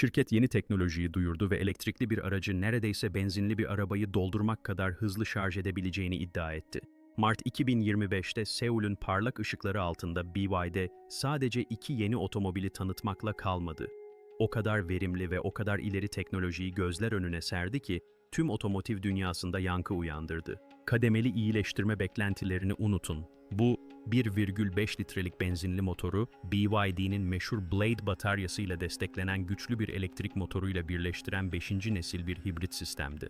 Şirket yeni teknolojiyi duyurdu ve elektrikli bir aracı neredeyse benzinli bir arabayı doldurmak kadar hızlı şarj edebileceğini iddia etti. Mart 2025'te Seul'ün parlak ışıkları altında BYD sadece iki yeni otomobili tanıtmakla kalmadı. O kadar verimli ve o kadar ileri teknolojiyi gözler önüne serdi ki tüm otomotiv dünyasında yankı uyandırdı. Kademeli iyileştirme beklentilerini unutun. Bu 1,5 litrelik benzinli motoru BYD'nin meşhur Blade bataryasıyla desteklenen güçlü bir elektrik motoruyla birleştiren 5. nesil bir hibrit sistemdi.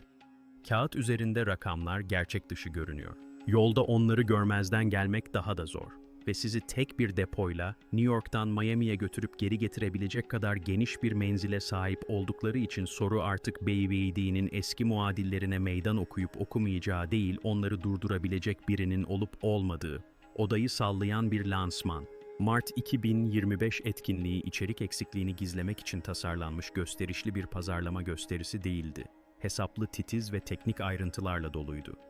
Kağıt üzerinde rakamlar gerçek dışı görünüyor. Yolda onları görmezden gelmek daha da zor ve sizi tek bir depoyla New York'tan Miami'ye götürüp geri getirebilecek kadar geniş bir menzile sahip oldukları için soru artık BYD'nin eski muadillerine meydan okuyup okumayacağı değil, onları durdurabilecek birinin olup olmadığı. Odayı sallayan bir lansman. Mart 2025 etkinliği içerik eksikliğini gizlemek için tasarlanmış gösterişli bir pazarlama gösterisi değildi. Hesaplı titiz ve teknik ayrıntılarla doluydu.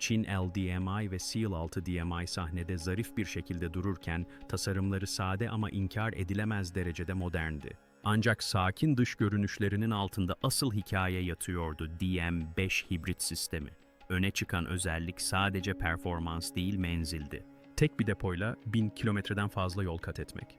Çin LDMI ve Seal 6 DMI sahnede zarif bir şekilde dururken tasarımları sade ama inkar edilemez derecede moderndi. Ancak sakin dış görünüşlerinin altında asıl hikaye yatıyordu DM5 hibrit sistemi. Öne çıkan özellik sadece performans değil menzildi. Tek bir depoyla 1000 kilometreden fazla yol kat etmek.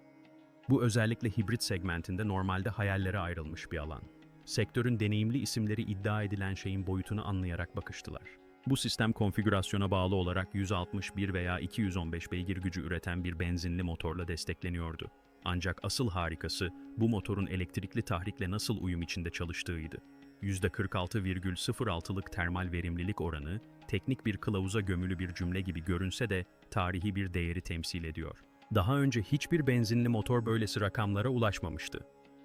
Bu özellikle hibrit segmentinde normalde hayallere ayrılmış bir alan. Sektörün deneyimli isimleri iddia edilen şeyin boyutunu anlayarak bakıştılar. Bu sistem konfigürasyona bağlı olarak 161 veya 215 beygir gücü üreten bir benzinli motorla destekleniyordu. Ancak asıl harikası bu motorun elektrikli tahrikle nasıl uyum içinde çalıştığıydı. %46,06'lık termal verimlilik oranı, teknik bir kılavuza gömülü bir cümle gibi görünse de tarihi bir değeri temsil ediyor. Daha önce hiçbir benzinli motor böylesi rakamlara ulaşmamıştı.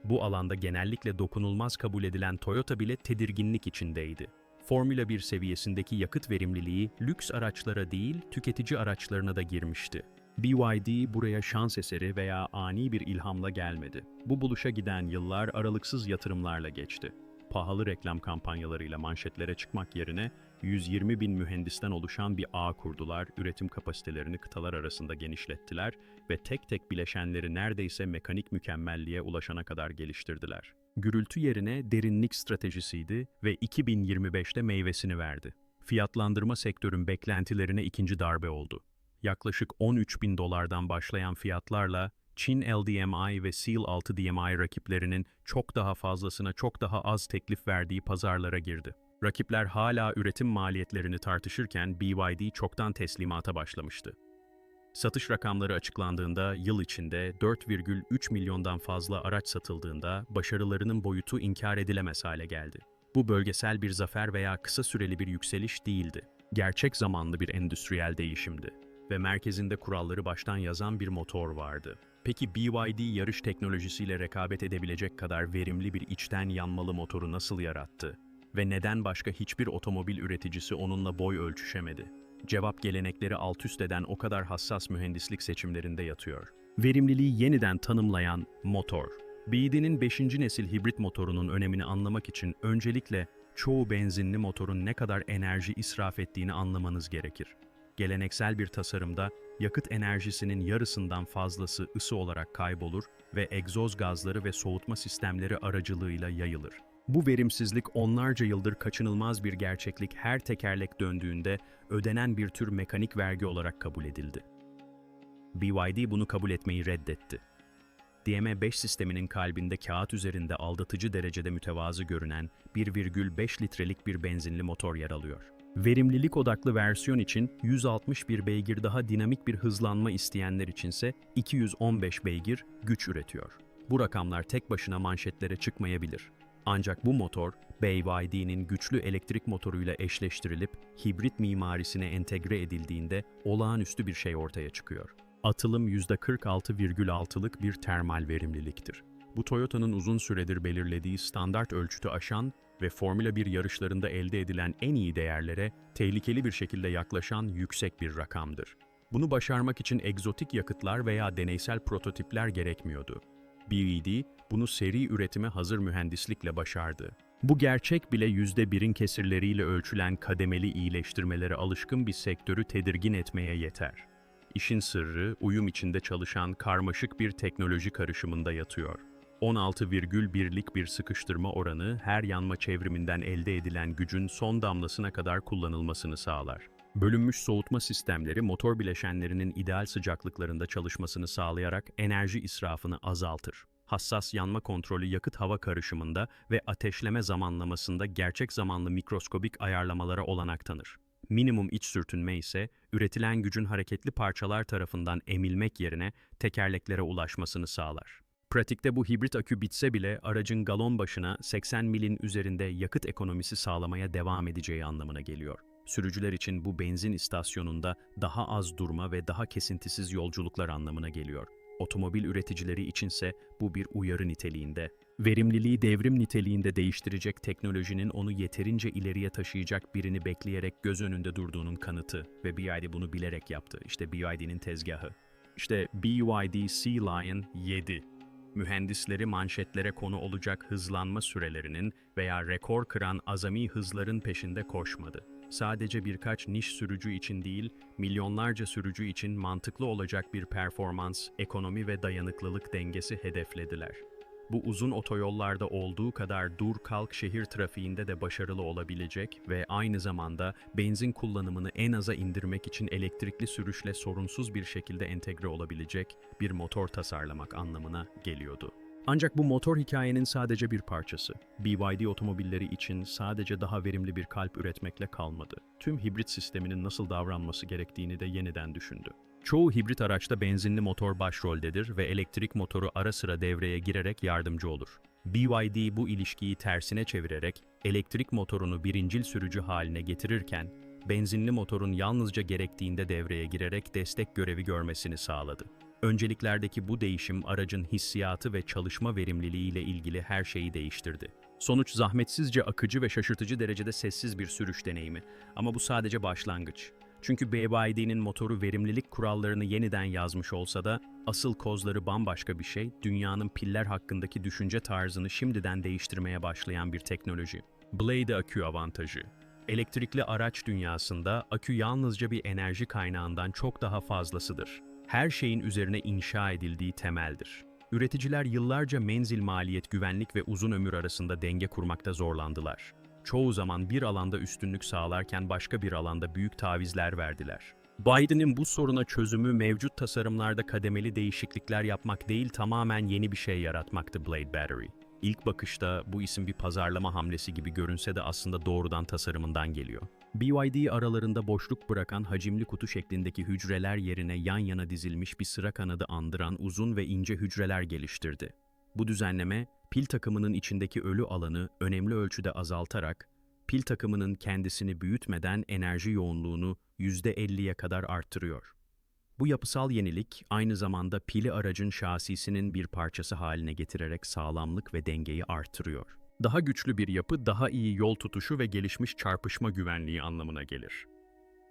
Bu alanda genellikle dokunulmaz kabul edilen Toyota bile tedirginlik içindeydi. Formula 1 seviyesindeki yakıt verimliliği lüks araçlara değil, tüketici araçlarına da girmişti. BYD buraya şans eseri veya ani bir ilhamla gelmedi. Bu buluşa giden yıllar aralıksız yatırımlarla geçti. Pahalı reklam kampanyalarıyla manşetlere çıkmak yerine 120 bin mühendisten oluşan bir ağ kurdular, üretim kapasitelerini kıtalar arasında genişlettiler ve tek tek bileşenleri neredeyse mekanik mükemmelliğe ulaşana kadar geliştirdiler. Gürültü yerine derinlik stratejisiydi ve 2025'te meyvesini verdi. Fiyatlandırma sektörün beklentilerine ikinci darbe oldu. Yaklaşık 13 bin dolardan başlayan fiyatlarla Çin LDMI ve Seal 6 DMI rakiplerinin çok daha fazlasına çok daha az teklif verdiği pazarlara girdi. Rakipler hala üretim maliyetlerini tartışırken BYD çoktan teslimata başlamıştı. Satış rakamları açıklandığında yıl içinde 4,3 milyondan fazla araç satıldığında başarılarının boyutu inkar edilemez hale geldi. Bu bölgesel bir zafer veya kısa süreli bir yükseliş değildi. Gerçek zamanlı bir endüstriyel değişimdi ve merkezinde kuralları baştan yazan bir motor vardı. Peki BYD yarış teknolojisiyle rekabet edebilecek kadar verimli bir içten yanmalı motoru nasıl yarattı? Ve neden başka hiçbir otomobil üreticisi onunla boy ölçüşemedi? Cevap gelenekleri alt üst eden o kadar hassas mühendislik seçimlerinde yatıyor. Verimliliği yeniden tanımlayan motor. BYD'nin 5. nesil hibrit motorunun önemini anlamak için öncelikle çoğu benzinli motorun ne kadar enerji israf ettiğini anlamanız gerekir. Geleneksel bir tasarımda yakıt enerjisinin yarısından fazlası ısı olarak kaybolur ve egzoz gazları ve soğutma sistemleri aracılığıyla yayılır. Bu verimsizlik onlarca yıldır kaçınılmaz bir gerçeklik her tekerlek döndüğünde ödenen bir tür mekanik vergi olarak kabul edildi. BYD bunu kabul etmeyi reddetti. DM5 sisteminin kalbinde kağıt üzerinde aldatıcı derecede mütevazı görünen 1,5 litrelik bir benzinli motor yer alıyor. Verimlilik odaklı versiyon için 161 beygir daha dinamik bir hızlanma isteyenler içinse 215 beygir güç üretiyor. Bu rakamlar tek başına manşetlere çıkmayabilir. Ancak bu motor, BYD'nin güçlü elektrik motoruyla eşleştirilip hibrit mimarisine entegre edildiğinde olağanüstü bir şey ortaya çıkıyor. Atılım %46,6'lık bir termal verimliliktir. Bu Toyota'nın uzun süredir belirlediği standart ölçütü aşan ve Formula 1 yarışlarında elde edilen en iyi değerlere tehlikeli bir şekilde yaklaşan yüksek bir rakamdır. Bunu başarmak için egzotik yakıtlar veya deneysel prototipler gerekmiyordu. BED bunu seri üretime hazır mühendislikle başardı. Bu gerçek bile %1'in kesirleriyle ölçülen kademeli iyileştirmelere alışkın bir sektörü tedirgin etmeye yeter. İşin sırrı uyum içinde çalışan karmaşık bir teknoloji karışımında yatıyor. 16,1'lik bir sıkıştırma oranı her yanma çevriminden elde edilen gücün son damlasına kadar kullanılmasını sağlar. Bölünmüş soğutma sistemleri motor bileşenlerinin ideal sıcaklıklarında çalışmasını sağlayarak enerji israfını azaltır. Hassas yanma kontrolü yakıt hava karışımında ve ateşleme zamanlamasında gerçek zamanlı mikroskobik ayarlamalara olanak tanır. Minimum iç sürtünme ise üretilen gücün hareketli parçalar tarafından emilmek yerine tekerleklere ulaşmasını sağlar. Pratikte bu hibrit akü bitse bile aracın galon başına 80 milin üzerinde yakıt ekonomisi sağlamaya devam edeceği anlamına geliyor. Sürücüler için bu benzin istasyonunda daha az durma ve daha kesintisiz yolculuklar anlamına geliyor. Otomobil üreticileri içinse bu bir uyarı niteliğinde. Verimliliği devrim niteliğinde değiştirecek teknolojinin onu yeterince ileriye taşıyacak birini bekleyerek göz önünde durduğunun kanıtı ve BYD bunu bilerek yaptı. İşte BYD'nin tezgahı. İşte BYD Sea Lion 7 mühendisleri manşetlere konu olacak hızlanma sürelerinin veya rekor kıran azami hızların peşinde koşmadı. Sadece birkaç niş sürücü için değil, milyonlarca sürücü için mantıklı olacak bir performans, ekonomi ve dayanıklılık dengesi hedeflediler. Bu uzun otoyollarda olduğu kadar dur kalk şehir trafiğinde de başarılı olabilecek ve aynı zamanda benzin kullanımını en aza indirmek için elektrikli sürüşle sorunsuz bir şekilde entegre olabilecek bir motor tasarlamak anlamına geliyordu. Ancak bu motor hikayenin sadece bir parçası. BYD otomobilleri için sadece daha verimli bir kalp üretmekle kalmadı. Tüm hibrit sisteminin nasıl davranması gerektiğini de yeniden düşündü. Çoğu hibrit araçta benzinli motor başroldedir ve elektrik motoru ara sıra devreye girerek yardımcı olur. BYD bu ilişkiyi tersine çevirerek elektrik motorunu birincil sürücü haline getirirken, benzinli motorun yalnızca gerektiğinde devreye girerek destek görevi görmesini sağladı. Önceliklerdeki bu değişim aracın hissiyatı ve çalışma verimliliği ile ilgili her şeyi değiştirdi. Sonuç zahmetsizce akıcı ve şaşırtıcı derecede sessiz bir sürüş deneyimi. Ama bu sadece başlangıç. Çünkü BYD'nin motoru verimlilik kurallarını yeniden yazmış olsa da asıl kozları bambaşka bir şey, dünyanın piller hakkındaki düşünce tarzını şimdiden değiştirmeye başlayan bir teknoloji. Blade akü avantajı. Elektrikli araç dünyasında akü yalnızca bir enerji kaynağından çok daha fazlasıdır. Her şeyin üzerine inşa edildiği temeldir. Üreticiler yıllarca menzil maliyet, güvenlik ve uzun ömür arasında denge kurmakta zorlandılar çoğu zaman bir alanda üstünlük sağlarken başka bir alanda büyük tavizler verdiler. Biden'in bu soruna çözümü mevcut tasarımlarda kademeli değişiklikler yapmak değil tamamen yeni bir şey yaratmaktı Blade Battery. İlk bakışta bu isim bir pazarlama hamlesi gibi görünse de aslında doğrudan tasarımından geliyor. BYD aralarında boşluk bırakan hacimli kutu şeklindeki hücreler yerine yan yana dizilmiş bir sıra kanadı andıran uzun ve ince hücreler geliştirdi. Bu düzenleme, pil takımının içindeki ölü alanı önemli ölçüde azaltarak, pil takımının kendisini büyütmeden enerji yoğunluğunu %50'ye kadar arttırıyor. Bu yapısal yenilik aynı zamanda pili aracın şasisinin bir parçası haline getirerek sağlamlık ve dengeyi artırıyor. Daha güçlü bir yapı, daha iyi yol tutuşu ve gelişmiş çarpışma güvenliği anlamına gelir.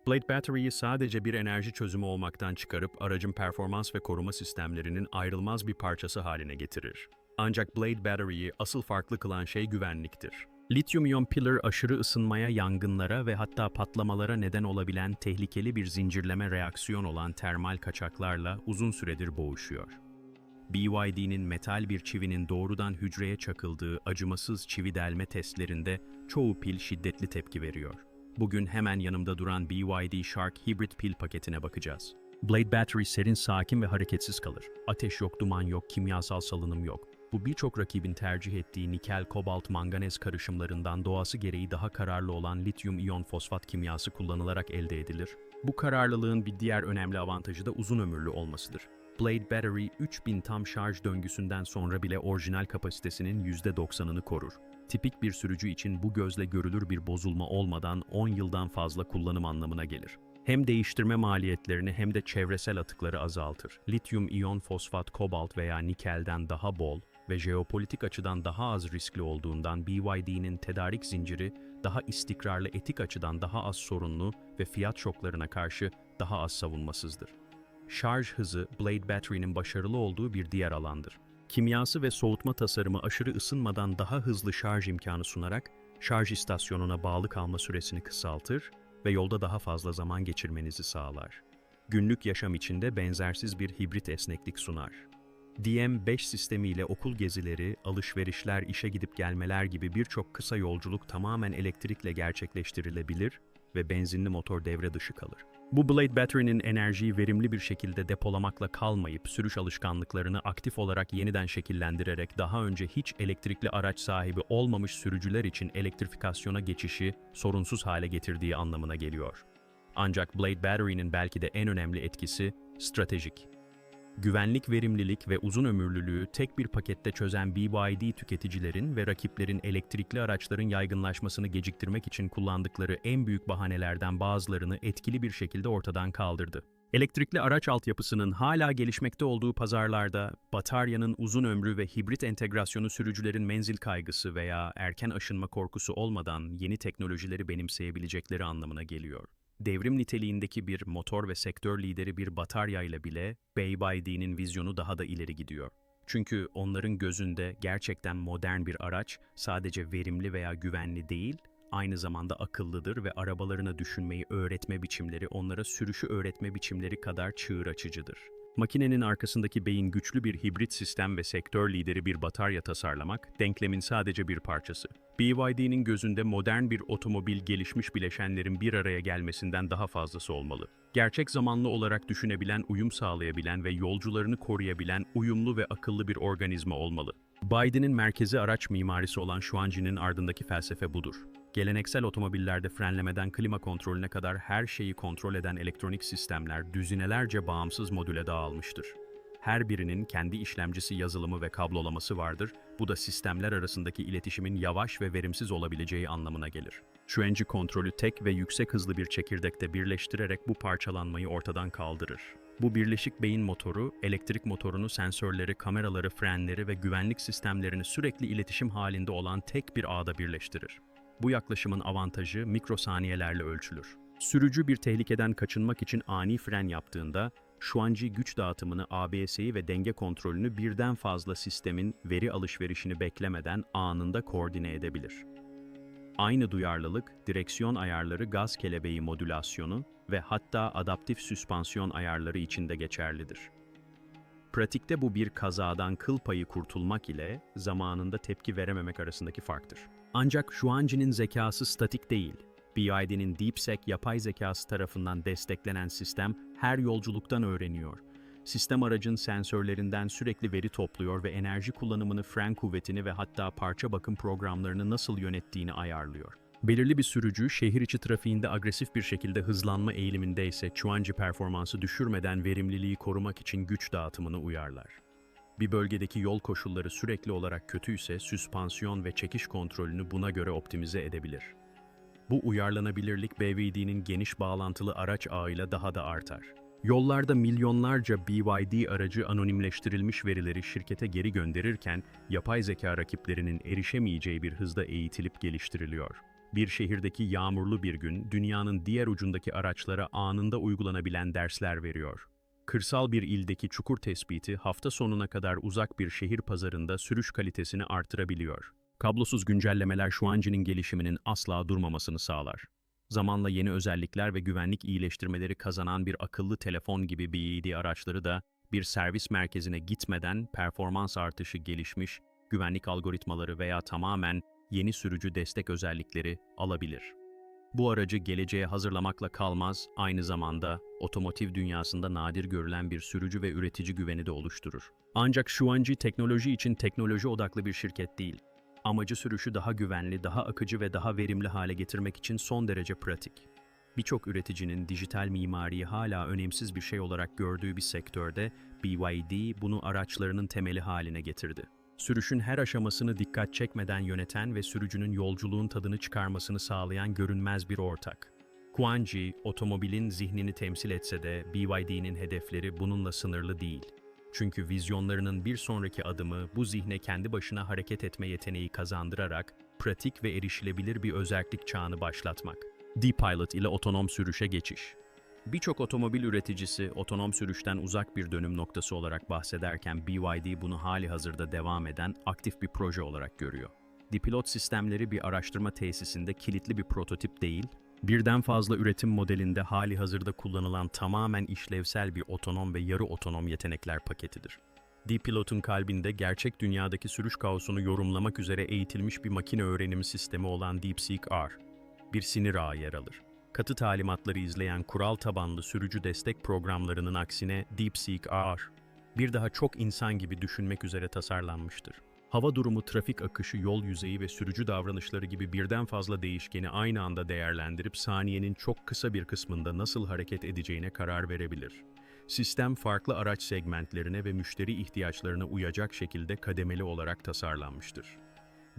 Blade Battery'yi sadece bir enerji çözümü olmaktan çıkarıp aracın performans ve koruma sistemlerinin ayrılmaz bir parçası haline getirir. Ancak Blade Battery'yi asıl farklı kılan şey güvenliktir. Lityum-iyon piller aşırı ısınmaya, yangınlara ve hatta patlamalara neden olabilen tehlikeli bir zincirleme reaksiyon olan termal kaçaklarla uzun süredir boğuşuyor. BYD'nin metal bir çivinin doğrudan hücreye çakıldığı acımasız çivi delme testlerinde çoğu pil şiddetli tepki veriyor. Bugün hemen yanımda duran BYD Shark hibrit pil paketine bakacağız. Blade Battery serin, sakin ve hareketsiz kalır. Ateş yok, duman yok, kimyasal salınım yok. Bu birçok rakibin tercih ettiği nikel, kobalt, manganez karışımlarından doğası gereği daha kararlı olan lityum iyon fosfat kimyası kullanılarak elde edilir. Bu kararlılığın bir diğer önemli avantajı da uzun ömürlü olmasıdır. Blade Battery 3000 tam şarj döngüsünden sonra bile orijinal kapasitesinin %90'ını korur. Tipik bir sürücü için bu gözle görülür bir bozulma olmadan 10 yıldan fazla kullanım anlamına gelir. Hem değiştirme maliyetlerini hem de çevresel atıkları azaltır. Lityum iyon fosfat, kobalt veya nikelden daha bol, ve jeopolitik açıdan daha az riskli olduğundan BYD'nin tedarik zinciri daha istikrarlı etik açıdan daha az sorunlu ve fiyat şoklarına karşı daha az savunmasızdır. Şarj hızı Blade Battery'nin başarılı olduğu bir diğer alandır. Kimyası ve soğutma tasarımı aşırı ısınmadan daha hızlı şarj imkanı sunarak şarj istasyonuna bağlı kalma süresini kısaltır ve yolda daha fazla zaman geçirmenizi sağlar. Günlük yaşam içinde benzersiz bir hibrit esneklik sunar. DM5 sistemiyle okul gezileri, alışverişler, işe gidip gelmeler gibi birçok kısa yolculuk tamamen elektrikle gerçekleştirilebilir ve benzinli motor devre dışı kalır. Bu Blade Battery'nin enerjiyi verimli bir şekilde depolamakla kalmayıp sürüş alışkanlıklarını aktif olarak yeniden şekillendirerek daha önce hiç elektrikli araç sahibi olmamış sürücüler için elektrifikasyona geçişi sorunsuz hale getirdiği anlamına geliyor. Ancak Blade Battery'nin belki de en önemli etkisi stratejik. Güvenlik, verimlilik ve uzun ömürlülüğü tek bir pakette çözen BYD tüketicilerin ve rakiplerin elektrikli araçların yaygınlaşmasını geciktirmek için kullandıkları en büyük bahanelerden bazılarını etkili bir şekilde ortadan kaldırdı. Elektrikli araç altyapısının hala gelişmekte olduğu pazarlarda, bataryanın uzun ömrü ve hibrit entegrasyonu sürücülerin menzil kaygısı veya erken aşınma korkusu olmadan yeni teknolojileri benimseyebilecekleri anlamına geliyor. Devrim niteliğindeki bir motor ve sektör lideri bir bataryayla bile BYD'nin vizyonu daha da ileri gidiyor. Çünkü onların gözünde gerçekten modern bir araç sadece verimli veya güvenli değil, aynı zamanda akıllıdır ve arabalarına düşünmeyi öğretme biçimleri onlara sürüşü öğretme biçimleri kadar çığır açıcıdır. Makinenin arkasındaki beyin güçlü bir hibrit sistem ve sektör lideri bir batarya tasarlamak, denklemin sadece bir parçası. BYD'nin gözünde modern bir otomobil gelişmiş bileşenlerin bir araya gelmesinden daha fazlası olmalı. Gerçek zamanlı olarak düşünebilen, uyum sağlayabilen ve yolcularını koruyabilen uyumlu ve akıllı bir organizma olmalı. Biden'in merkezi araç mimarisi olan Xuanji'nin ardındaki felsefe budur. Geleneksel otomobillerde frenlemeden klima kontrolüne kadar her şeyi kontrol eden elektronik sistemler düzinelerce bağımsız modüle dağılmıştır. Her birinin kendi işlemcisi yazılımı ve kablolaması vardır. Bu da sistemler arasındaki iletişimin yavaş ve verimsiz olabileceği anlamına gelir. Xuanji kontrolü tek ve yüksek hızlı bir çekirdekte birleştirerek bu parçalanmayı ortadan kaldırır. Bu birleşik beyin motoru, elektrik motorunu, sensörleri, kameraları, frenleri ve güvenlik sistemlerini sürekli iletişim halinde olan tek bir ağda birleştirir. Bu yaklaşımın avantajı mikrosaniyelerle ölçülür. Sürücü bir tehlikeden kaçınmak için ani fren yaptığında, Xuanji güç dağıtımını, ABS'yi ve denge kontrolünü birden fazla sistemin veri alışverişini beklemeden anında koordine edebilir. Aynı duyarlılık, direksiyon ayarları, gaz kelebeği modülasyonu ve hatta adaptif süspansiyon ayarları için de geçerlidir. Pratikte bu bir kazadan kıl payı kurtulmak ile zamanında tepki verememek arasındaki farktır. Ancak Xuanji'nin zekası statik değil. BYD'nin DeepSec yapay zekası tarafından desteklenen sistem her yolculuktan öğreniyor. Sistem aracın sensörlerinden sürekli veri topluyor ve enerji kullanımını, fren kuvvetini ve hatta parça bakım programlarını nasıl yönettiğini ayarlıyor. Belirli bir sürücü şehir içi trafiğinde agresif bir şekilde hızlanma eğiliminde ise Chuanji performansı düşürmeden verimliliği korumak için güç dağıtımını uyarlar. Bir bölgedeki yol koşulları sürekli olarak kötüyse süspansiyon ve çekiş kontrolünü buna göre optimize edebilir. Bu uyarlanabilirlik BYD'nin geniş bağlantılı araç ağıyla daha da artar. Yollarda milyonlarca BYD aracı anonimleştirilmiş verileri şirkete geri gönderirken yapay zeka rakiplerinin erişemeyeceği bir hızda eğitilip geliştiriliyor. Bir şehirdeki yağmurlu bir gün dünyanın diğer ucundaki araçlara anında uygulanabilen dersler veriyor. Kırsal bir ildeki çukur tespiti hafta sonuna kadar uzak bir şehir pazarında sürüş kalitesini artırabiliyor. Kablosuz güncellemeler Xuanji'nin gelişiminin asla durmamasını sağlar. Zamanla yeni özellikler ve güvenlik iyileştirmeleri kazanan bir akıllı telefon gibi BYD araçları da bir servis merkezine gitmeden performans artışı gelişmiş, güvenlik algoritmaları veya tamamen yeni sürücü destek özellikleri alabilir. Bu aracı geleceğe hazırlamakla kalmaz, aynı zamanda otomotiv dünyasında nadir görülen bir sürücü ve üretici güveni de oluşturur. Ancak Xuanji teknoloji için teknoloji odaklı bir şirket değil. Amacı sürüşü daha güvenli, daha akıcı ve daha verimli hale getirmek için son derece pratik. Birçok üreticinin dijital mimariyi hala önemsiz bir şey olarak gördüğü bir sektörde BYD bunu araçlarının temeli haline getirdi. Sürüşün her aşamasını dikkat çekmeden yöneten ve sürücünün yolculuğun tadını çıkarmasını sağlayan görünmez bir ortak. Kuanji, otomobilin zihnini temsil etse de BYD'nin hedefleri bununla sınırlı değil. Çünkü vizyonlarının bir sonraki adımı bu zihne kendi başına hareket etme yeteneği kazandırarak pratik ve erişilebilir bir özellik çağını başlatmak. D-Pilot ile otonom sürüşe geçiş. Birçok otomobil üreticisi otonom sürüşten uzak bir dönüm noktası olarak bahsederken BYD bunu hali hazırda devam eden aktif bir proje olarak görüyor. Dipilot sistemleri bir araştırma tesisinde kilitli bir prototip değil, birden fazla üretim modelinde hali hazırda kullanılan tamamen işlevsel bir otonom ve yarı otonom yetenekler paketidir. D-Pilot'un kalbinde gerçek dünyadaki sürüş kaosunu yorumlamak üzere eğitilmiş bir makine öğrenim sistemi olan DeepSeek-R, bir sinir ağı yer alır. Katı talimatları izleyen kural tabanlı sürücü destek programlarının aksine DeepSeek-R, bir daha çok insan gibi düşünmek üzere tasarlanmıştır. Hava durumu, trafik akışı, yol yüzeyi ve sürücü davranışları gibi birden fazla değişkeni aynı anda değerlendirip saniyenin çok kısa bir kısmında nasıl hareket edeceğine karar verebilir. Sistem farklı araç segmentlerine ve müşteri ihtiyaçlarına uyacak şekilde kademeli olarak tasarlanmıştır.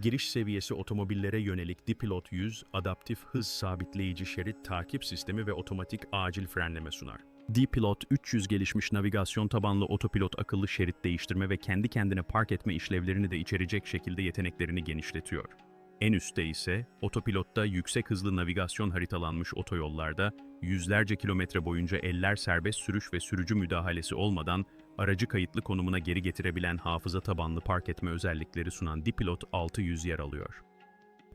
Giriş seviyesi otomobillere yönelik Dipilot 100, adaptif hız sabitleyici şerit takip sistemi ve otomatik acil frenleme sunar. D-Pilot 300 gelişmiş navigasyon tabanlı otopilot akıllı şerit değiştirme ve kendi kendine park etme işlevlerini de içerecek şekilde yeteneklerini genişletiyor. En üstte ise otopilotta yüksek hızlı navigasyon haritalanmış otoyollarda yüzlerce kilometre boyunca eller serbest sürüş ve sürücü müdahalesi olmadan aracı kayıtlı konumuna geri getirebilen hafıza tabanlı park etme özellikleri sunan D-Pilot 600 yer alıyor.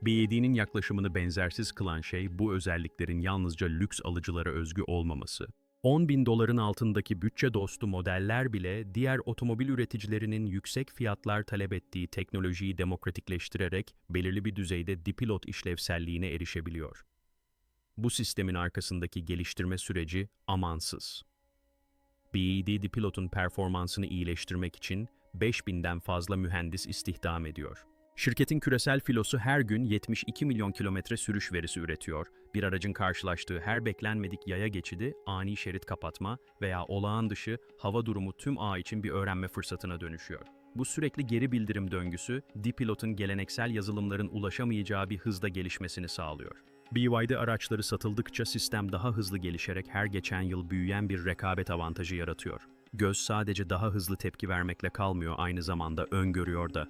B7'nin yaklaşımını benzersiz kılan şey bu özelliklerin yalnızca lüks alıcılara özgü olmaması. 10 bin doların altındaki bütçe dostu modeller bile diğer otomobil üreticilerinin yüksek fiyatlar talep ettiği teknolojiyi demokratikleştirerek belirli bir düzeyde dipilot işlevselliğine erişebiliyor. Bu sistemin arkasındaki geliştirme süreci amansız. BED dipilotun performansını iyileştirmek için 5000'den fazla mühendis istihdam ediyor. Şirketin küresel filosu her gün 72 milyon kilometre sürüş verisi üretiyor. Bir aracın karşılaştığı her beklenmedik yaya geçidi, ani şerit kapatma veya olağan dışı hava durumu tüm ağ için bir öğrenme fırsatına dönüşüyor. Bu sürekli geri bildirim döngüsü, D-Pilot'un geleneksel yazılımların ulaşamayacağı bir hızda gelişmesini sağlıyor. BYD araçları satıldıkça sistem daha hızlı gelişerek her geçen yıl büyüyen bir rekabet avantajı yaratıyor. Göz sadece daha hızlı tepki vermekle kalmıyor, aynı zamanda öngörüyor da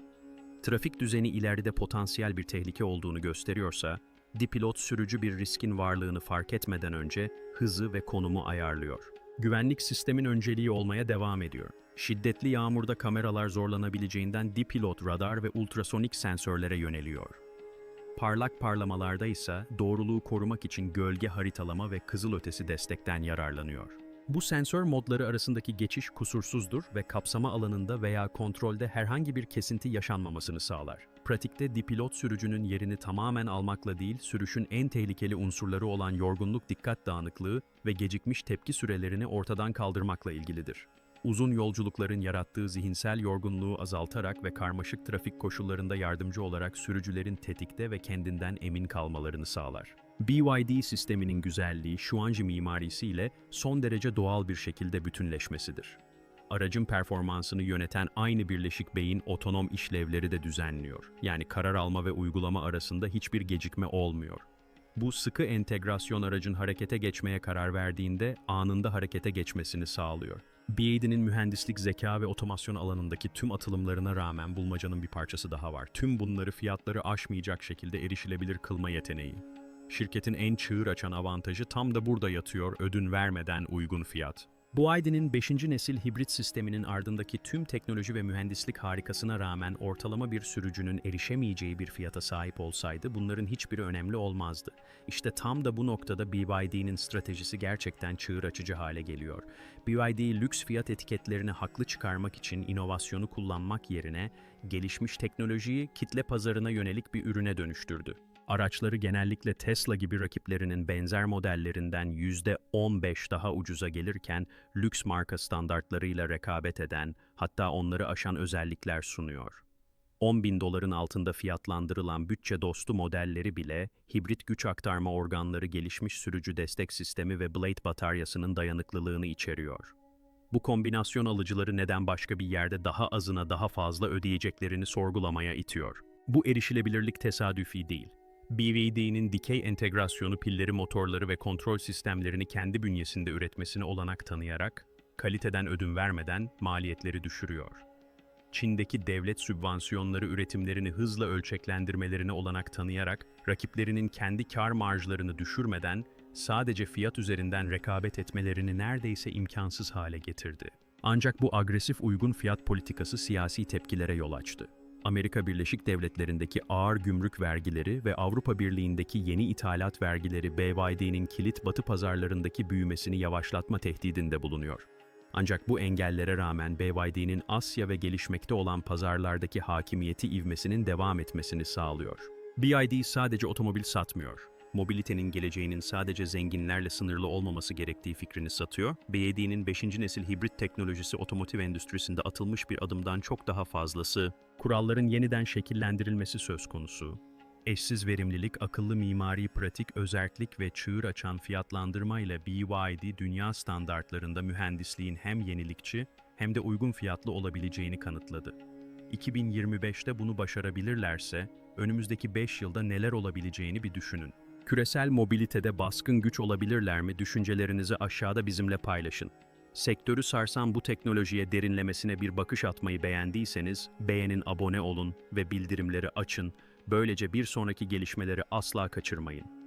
trafik düzeni ileride potansiyel bir tehlike olduğunu gösteriyorsa, dipilot sürücü bir riskin varlığını fark etmeden önce hızı ve konumu ayarlıyor. Güvenlik sistemin önceliği olmaya devam ediyor. Şiddetli yağmurda kameralar zorlanabileceğinden dipilot radar ve ultrasonik sensörlere yöneliyor. Parlak parlamalarda ise doğruluğu korumak için gölge haritalama ve kızılötesi destekten yararlanıyor. Bu sensör modları arasındaki geçiş kusursuzdur ve kapsama alanında veya kontrolde herhangi bir kesinti yaşanmamasını sağlar. Pratikte dipilot sürücünün yerini tamamen almakla değil, sürüşün en tehlikeli unsurları olan yorgunluk dikkat dağınıklığı ve gecikmiş tepki sürelerini ortadan kaldırmakla ilgilidir. Uzun yolculukların yarattığı zihinsel yorgunluğu azaltarak ve karmaşık trafik koşullarında yardımcı olarak sürücülerin tetikte ve kendinden emin kalmalarını sağlar. BYD sisteminin güzelliği Xuanji mimarisiyle son derece doğal bir şekilde bütünleşmesidir. Aracın performansını yöneten aynı birleşik beyin otonom işlevleri de düzenliyor. Yani karar alma ve uygulama arasında hiçbir gecikme olmuyor. Bu sıkı entegrasyon aracın harekete geçmeye karar verdiğinde anında harekete geçmesini sağlıyor. BYD'nin mühendislik, zeka ve otomasyon alanındaki tüm atılımlarına rağmen bulmacanın bir parçası daha var. Tüm bunları fiyatları aşmayacak şekilde erişilebilir kılma yeteneği. Şirketin en çığır açan avantajı tam da burada yatıyor, ödün vermeden uygun fiyat. Bu Aidi'nin 5. nesil hibrit sisteminin ardındaki tüm teknoloji ve mühendislik harikasına rağmen ortalama bir sürücünün erişemeyeceği bir fiyata sahip olsaydı bunların hiçbiri önemli olmazdı. İşte tam da bu noktada BYD'nin stratejisi gerçekten çığır açıcı hale geliyor. BYD lüks fiyat etiketlerini haklı çıkarmak için inovasyonu kullanmak yerine gelişmiş teknolojiyi kitle pazarına yönelik bir ürüne dönüştürdü. Araçları genellikle Tesla gibi rakiplerinin benzer modellerinden %15 daha ucuza gelirken lüks marka standartlarıyla rekabet eden, hatta onları aşan özellikler sunuyor. 10 bin doların altında fiyatlandırılan bütçe dostu modelleri bile hibrit güç aktarma organları gelişmiş sürücü destek sistemi ve Blade bataryasının dayanıklılığını içeriyor. Bu kombinasyon alıcıları neden başka bir yerde daha azına daha fazla ödeyeceklerini sorgulamaya itiyor. Bu erişilebilirlik tesadüfi değil. BVD'nin dikey entegrasyonu pilleri, motorları ve kontrol sistemlerini kendi bünyesinde üretmesine olanak tanıyarak, kaliteden ödün vermeden maliyetleri düşürüyor. Çin'deki devlet sübvansiyonları üretimlerini hızla ölçeklendirmelerine olanak tanıyarak, rakiplerinin kendi kar marjlarını düşürmeden sadece fiyat üzerinden rekabet etmelerini neredeyse imkansız hale getirdi. Ancak bu agresif uygun fiyat politikası siyasi tepkilere yol açtı. Amerika Birleşik Devletleri'ndeki ağır gümrük vergileri ve Avrupa Birliği'ndeki yeni ithalat vergileri BYD'nin kilit batı pazarlarındaki büyümesini yavaşlatma tehdidinde bulunuyor. Ancak bu engellere rağmen BYD'nin Asya ve gelişmekte olan pazarlardaki hakimiyeti ivmesinin devam etmesini sağlıyor. BYD sadece otomobil satmıyor. Mobilitenin geleceğinin sadece zenginlerle sınırlı olmaması gerektiği fikrini satıyor. BYD'nin 5. nesil hibrit teknolojisi otomotiv endüstrisinde atılmış bir adımdan çok daha fazlası, kuralların yeniden şekillendirilmesi söz konusu. Eşsiz verimlilik, akıllı mimari pratik, özellik ve çığır açan fiyatlandırma ile BYD dünya standartlarında mühendisliğin hem yenilikçi hem de uygun fiyatlı olabileceğini kanıtladı. 2025'te bunu başarabilirlerse, önümüzdeki 5 yılda neler olabileceğini bir düşünün. Küresel mobilitede baskın güç olabilirler mi? Düşüncelerinizi aşağıda bizimle paylaşın. Sektörü sarsan bu teknolojiye derinlemesine bir bakış atmayı beğendiyseniz, beğenin, abone olun ve bildirimleri açın. Böylece bir sonraki gelişmeleri asla kaçırmayın.